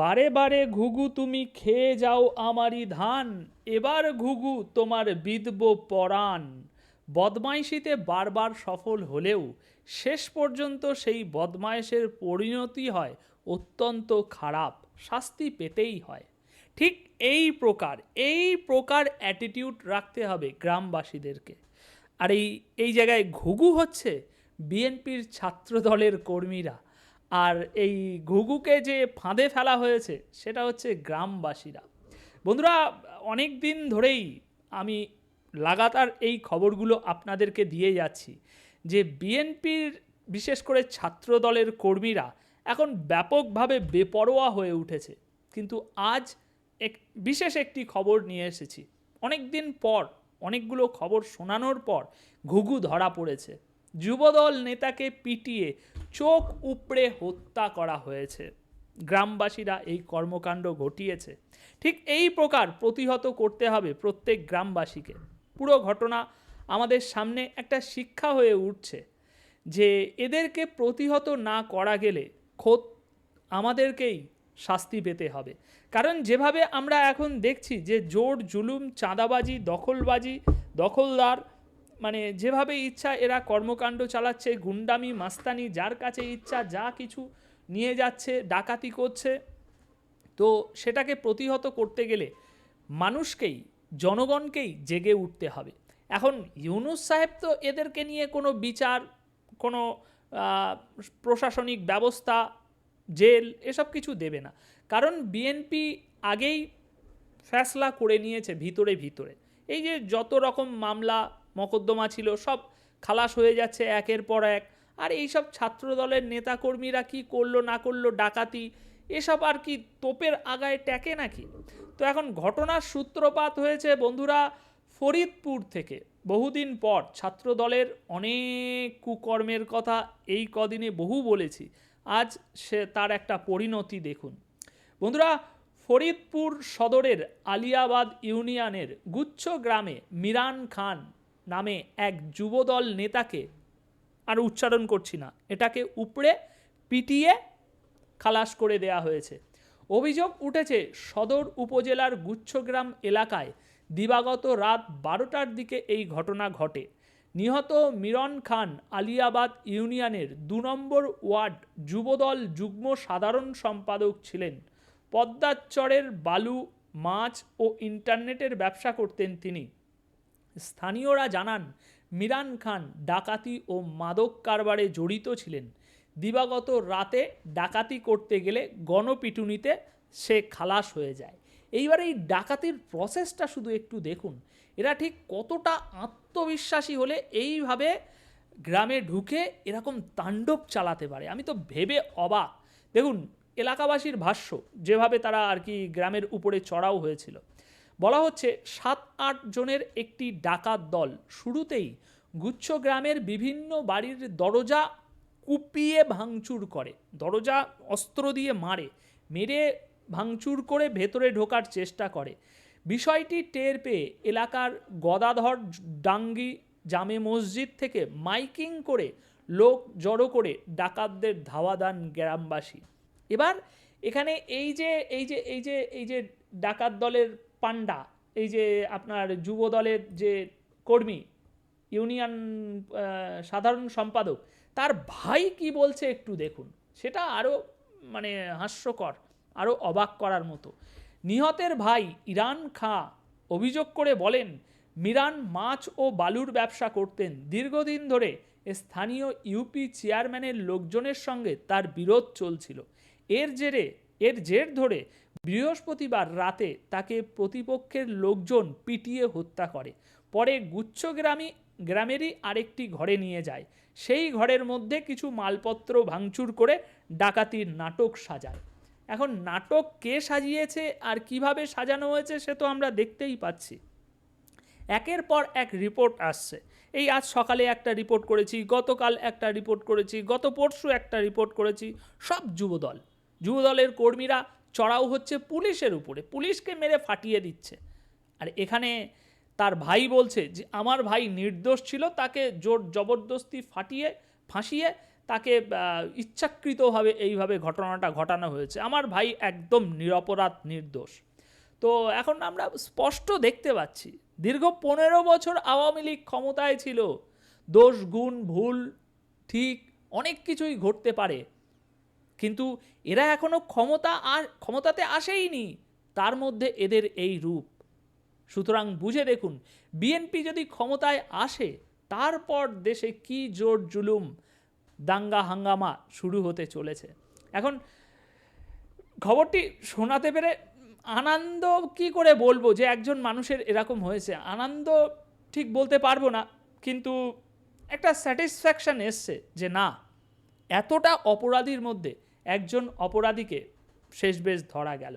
বারে বারে ঘুঘু তুমি খেয়ে যাও আমারই ধান, এবার ঘুঘু তোমার বিদব পরাণ। বদমাইশিতে বারবার সফল হলেও শেষ পর্যন্ত সেই বদমাইশের পরিণতি হয় অত্যন্ত খারাপ, শাস্তি পেতেই হয়। ঠিক এই প্রকার এই প্রকার অ্যাটিটিউড রাখতে হবে গ্রামবাসীদেরকে। আর এই এই জায়গায় ঘুঘু হচ্ছে বিএনপির ছাত্র দলের কর্মীরা। আর এই ঘুঘুকে যে ফাঁদে ফেলা হয়েছে, সেটা হচ্ছে গ্রামবাসীরা। বন্ধুরা, অনেক দিন ধরেই আমি লাগাতার এই খবরগুলো আপনাদেরকে দিয়ে যাচ্ছি যে বিএনপির বিশেষ করে ছাত্র দলের কর্মীরা এখন ব্যাপকভাবে বেপরোয়া হয়ে উঠেছে। কিন্তু আজ এক, বিশেষ একটি খবর নিয়ে এসেছি। অনেক দিন পর, অনেকগুলো খবর শোনানোর পর ঘুঘু ধরা পড়েছে। যুবদল নেতাকে পিটিয়ে চোখ উপড়ে হত্যা করা হয়েছে। গ্রামবাসীরা এই কর্মকাণ্ড ঘটিয়েছে। ঠিক এই প্রকার প্রতিহত করতে হবে প্রত্যেক গ্রামবাসীকে। পুরো ঘটনা আমাদের সামনে একটা শিক্ষা হয়ে উঠছে যে এদেরকে প্রতিহত না করা গেলে খোদ আমাদেরকেই শাস্তি পেতে হবে। কারণ যেভাবে আমরা এখন দেখছি যে জোর জুলুম, চাঁদাবাজি, দখলবাজি, দখলদার মানে যেভাবে ইচ্ছা এরা কর্মকাণ্ড চালাচ্ছে, গুন্ডামি, মাস্তানি, যার কাছে ইচ্ছা যা কিছু নিয়ে যাচ্ছে, ডাকাতি করছে। তো সেটাকে প্রতিহত করতে গেলে মানুষকেই, জনগণকেই জেগে উঠতে হবে। এখন ইউনুস সাহেব তো এদেরকে নিয়ে কোনো বিচার, কোনো প্রশাসনিক ব্যবস্থা, জেল এসব কিছু দেবে না। কারণ বিএনপি আগেই ফ্যাসলা করে নিয়েছে ভিতরে ভিতরে। এই যে যত রকম মামলা মকদ্দমা ছিল, সব খালাস হয়ে যাচ্ছে একের পর এক। আর এইসব ছাত্র দলের নেতাকর্মীরা কি করল, না করল, ডাকাতি, এসব আর কি তোপের আগায় ট্যাকে নাকি? তো এখন ঘটনার সূত্রপাত হয়েছে বন্ধুরা ফরিদপুর থেকে। বহুদিন পর ছাত্র দলের অনেক কুকর্মের কথা এই কদিনে বহু বলেছি। আজ সে তার একটা পরিণতি দেখুন। বন্ধুরা, ফরিদপুর সদরের আলিয়াবাদ ইউনিয়নের গুচ্ছ গ্রামে মিরান খান নামে এক যুবদল নেতাকে আর উচ্চারণ করছি না। এটাকে উপড়ে পিটিয়ে খালাস করে দেয়া হয়েছে। অভিযোগ উঠেছে সদর উপজেলার গুচ্ছগ্রাম এলাকায় দিবাগত রাত বারোটার দিকে এই ঘটনা ঘটে। নিহত মিরন খান আলিয়াবাদ ইউনিয়নের দু নম্বর ওয়ার্ড যুবদল যুগ্ম সাধারণ সম্পাদক ছিলেন। পদ্মাচরের বালু, মাছ ও ইন্টারনেটের ব্যবসা করতেন তিনি। স্থানীয়রা জানান, মিরান খান ডাকাতি ও মাদক কারবারে জড়িত ছিলেন। দিবাগত রাতে ডাকাতি করতে গেলে গণপিটুনিতে সে খালাস হয়ে যায়। এইবার এই ডাকাতির প্রসেসটা শুধু একটু দেখুন। এরা ঠিক কতটা আত্মবিশ্বাসী হলে এইভাবে গ্রামে ঢুকে এরকম তাণ্ডব চালাতে পারে। আমি তো ভেবে অবাক। দেখুন, এলাকাবাসীর ভাষ্য, যেভাবে তারা আর কি গ্রামের উপরে চড়াও হয়েছিল। বলা হচ্ছে সাত আট জনের একটি ডাকাত দল শুরুতেই গুচ্ছ গ্রামের বিভিন্ন বাড়ির দরজা কুপিয়ে ভাঙচুর করে, দরজা অস্ত্র দিয়ে মারে, মেরে ভাঙচুর করে ভেতরে ঢোকার চেষ্টা করে। বিষয়টি টের পেয়ে এলাকার গদাধর ডাঙ্গি জামে মসজিদ থেকে মাইকিং করে লোক জড়ো করে ডাকাতদের ধাওয়া দান গ্রামবাসী। এবার এখানে এই যে এই যে এই যে এই যে ডাকাত দলের পান্ডা এই যে আপনার যুব দলের যে কর্মী, ইউনিয়ন সাধারণ সম্পাদক, তার ভাই কি বলছে একটু দেখুন। সেটা আরও মানে হাস্যকর আরও অবাক করার মতো। নিহতের ভাই ইরান খাঁ অভিযোগ করে বলেন, মিরান মাছ ও বালুর ব্যবসা করতেন। দীর্ঘদিন ধরে স্থানীয় ইউপি চেয়ারম্যানের লোকজনের সঙ্গে তার বিরোধ চলছিল। এর জেরে, এর জের ধরে বৃহস্পতিবার রাতে তাকে প্রতিপক্ষের লোকজন পিটিয়ে হত্যা করে। পরে গুচ্ছগ্রামী গ্রামেরই আরেকটি ঘরে নিয়ে যায়। সেই ঘরের মধ্যে কিছু মালপত্র ভাঙচুর করে ডাকাতির নাটক সাজায়। এখন নাটক কে সাজিয়েছে আর কীভাবে সাজানো হয়েছে সে তো আমরা দেখতেই পাচ্ছি। একের পর এক রিপোর্ট আসছে। এই আজ সকালে একটা রিপোর্ট করেছি, গতকাল একটা রিপোর্ট করেছি, গত পরশু একটা রিপোর্ট করেছি, সব যুবদল। যুবদলের কর্মীরা চড়াও হচ্ছে পুলিশের উপরে, পুলিশকে মেরে ফাটিয়ে দিচ্ছে। আর এখানে তার ভাই বলছে যে, আমার ভাই নির্দোষ ছিল, তাকে জোর জবরদস্তি ফাটিয়ে, ফাঁসিয়ে তাকে ইচ্ছাকৃতভাবে এইভাবে ঘটনাটা ঘটানো হয়েছে। আমার ভাই একদম নিরপরাধ নির্দোষ। তো এখন আমরা স্পষ্ট দেখতে পাচ্ছি, দীর্ঘ পনেরো বছর আওয়ামী লীগ ক্ষমতায় ছিল। দোষ, গুণ, ভুল, ঠিক অনেক কিছুই ঘটতে পারে। কিন্তু এরা এখনও ক্ষমতা আর, ক্ষমতাতে আসেইনি। তার মধ্যে এদের এই রূপ। সুতরাং বুঝে দেখুন, বিএনপি যদি ক্ষমতায় আসে, তারপর দেশে কি জোর জুলুম, দাঙ্গা হাঙ্গামা শুরু হতে চলেছে। এখন খবরটি শোনাতে পেরে আনন্দ কি করে বলব যে একজন মানুষের এরকম হয়েছে? আনন্দ ঠিক বলতে পারব না, কিন্তু একটা স্যাটিসফ্যাকশন এসছে যে না, এতটা অপরাধীর মধ্যে একজন অপরাধীকে শেষবেশ ধরা গেল।